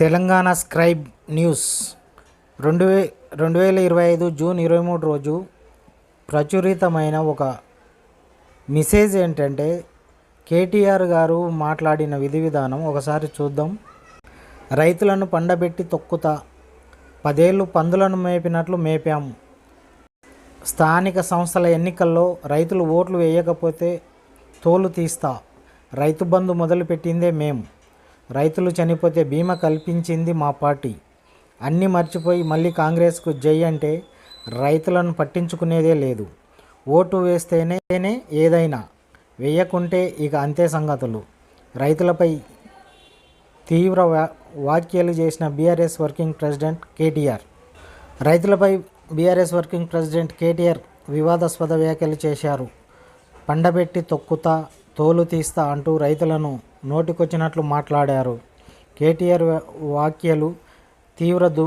Telangana scribe news. రెండు వే రెండు వేల ఇరవై ఐదు జూన్ ఇరవై మూడు రోజు ప్రచురితమైన ఒక మెసేజ్ ఏంటంటే కేటీఆర్ గారు మాట్లాడిన విధి విధానం ఒకసారి చూద్దాం. రైతులను పండబెట్టి తొక్కుతా పదేళ్ళు పందులను మేపినట్లు మేపాం. స్థానిక సంస్థల ఎన్నికల్లో రైతులు ఓట్లు వేయకపోతే తోలు తీస్తా రైతు బంధు మొదలుపెట్టిందే మేము రైతులు చనిపోతే బీమా కల్పించింది మా పార్టీ. అన్నీ మర్చిపోయి మళ్ళీ కాంగ్రెస్కు జై అంటే రైతులను పట్టించుకునేదే లేదు. ఓటు వేస్తేనే ఏదైనా వేయకుంటే ఇక అంతే సంగతులు. రైతులపై తీవ్ర వ్యా- వ్యాఖ్యలు చేసిన బీఆర్ఎస్ వర్కింగ్ ప్రెసిడెంట్ కేటీఆర్. రైతులపై బీఆర్ఎస్ వర్కింగ్ ప్రెసిడెంట్ కేటీఆర్ వివాదాస్పద వ్యాఖ్యలు చేశారు. పండబెట్టి తొక్కుతా తోలు తీస్తా అంటూ రైతులను నోటికొచ్చినట్లు మాట్లాడారు. కేటీఆర్ వ్యాఖ్యలు తీవ్ర దు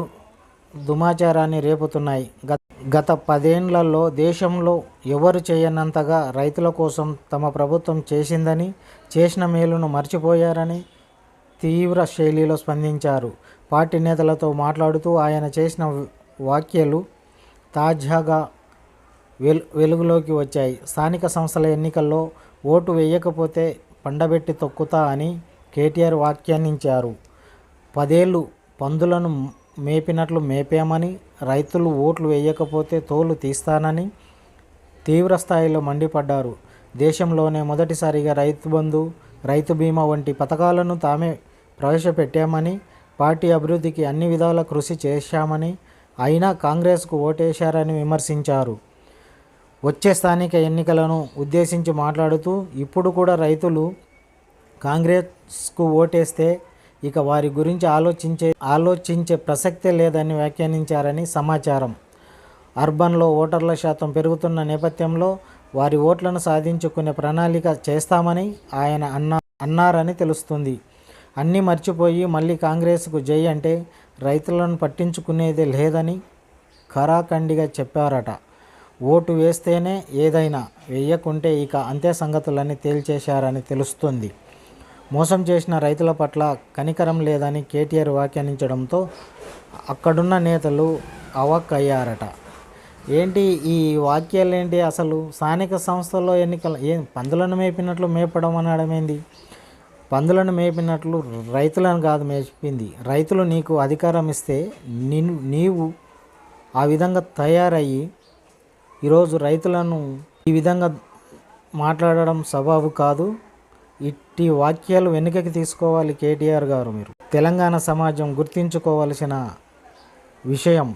దుమాచారాన్ని రేపుతున్నాయి. గత గత పదేళ్ళలో దేశంలో ఎవరు చేయనంతగా రైతుల కోసం తమ ప్రభుత్వం చేసిందని చేసిన మేలును మర్చిపోయారని తీవ్ర శైలిలో స్పందించారు. పార్టీ నేతలతో మాట్లాడుతూ ఆయన చేసిన వ్యాఖ్యలు తాజాగా వెలు వెలుగులోకి వచ్చాయి. స్థానిక సంస్థల ఎన్నికల్లో ఓటు వేయకపోతే పండబెట్టి తొక్కుతా అని కేటీఆర్ వ్యాఖ్యానించారు. పదేళ్ళు పందులను మేపినట్లు మేపామని రైతులు ఓట్లు వేయకపోతే తోలు తీస్తానని తీవ్ర స్థాయిలో మండిపడ్డారు. దేశంలోనే మొదటిసారిగా రైతు బంధు రైతు బీమా వంటి పథకాలను తామే ప్రవేశపెట్టామని పార్టీ అభివృద్ధికి అన్ని విధాల కృషి చేశామని అయినా కాంగ్రెస్కు ఓటేశారని విమర్శించారు. వచ్చే స్థానిక ఎన్నికలను ఉద్దేశించి మాట్లాడుతూ ఇప్పుడు కూడా రైతులు కాంగ్రెస్కు ఓటేస్తే ఇక వారి గురించి ఆలోచించే ఆలోచించే ప్రసక్తే లేదని వ్యాఖ్యానించారని సమాచారం. అర్బన్లో ఓటర్ల శాతం పెరుగుతున్న నేపథ్యంలో వారి ఓట్లను సాధించుకునే ప్రణాళిక చేస్తామని ఆయన అన్న అన్నారని తెలుస్తుంది. అన్నీ మర్చిపోయి మళ్ళీ కాంగ్రెస్కు జై అంటే రైతులను పట్టించుకునేది లేదని ఖరాఖండిగా చెప్పారట. ఓటు వేస్తేనే ఏదైనా వేయకుంటే ఇక అంతే సంగతులని తేల్చేశారని తెలుస్తుంది. మోసం చేసిన రైతుల పట్ల కనికరం లేదని కేటీఆర్ వ్యాఖ్యానించడంతో అక్కడున్న నేతలు అవాక్కయ్యారట. ఏంటి ఈ వాక్యాలు ఏంటి అసలు? స్థానిక సంస్థల్లో ఎన్నికలు ఏం పందులను మేపినట్లు మేపడం అనడం ఏంది పందులను మేపినట్లు రైతులను కాదు మేపింది. రైతులు నీకు అధికారం ఇస్తే నిన్ నీవు ఆ విధంగా తయారయ్యి ఈరోజు రైతులను ఈ విధంగా మాట్లాడడం సబాబు కాదు. ఇట్టి వాక్యాలు వెనుకకి తీసుకోవాలి కేటీఆర్ గారు మీరు. తెలంగాణ సమాజం గుర్తించుకోవలసిన విషయం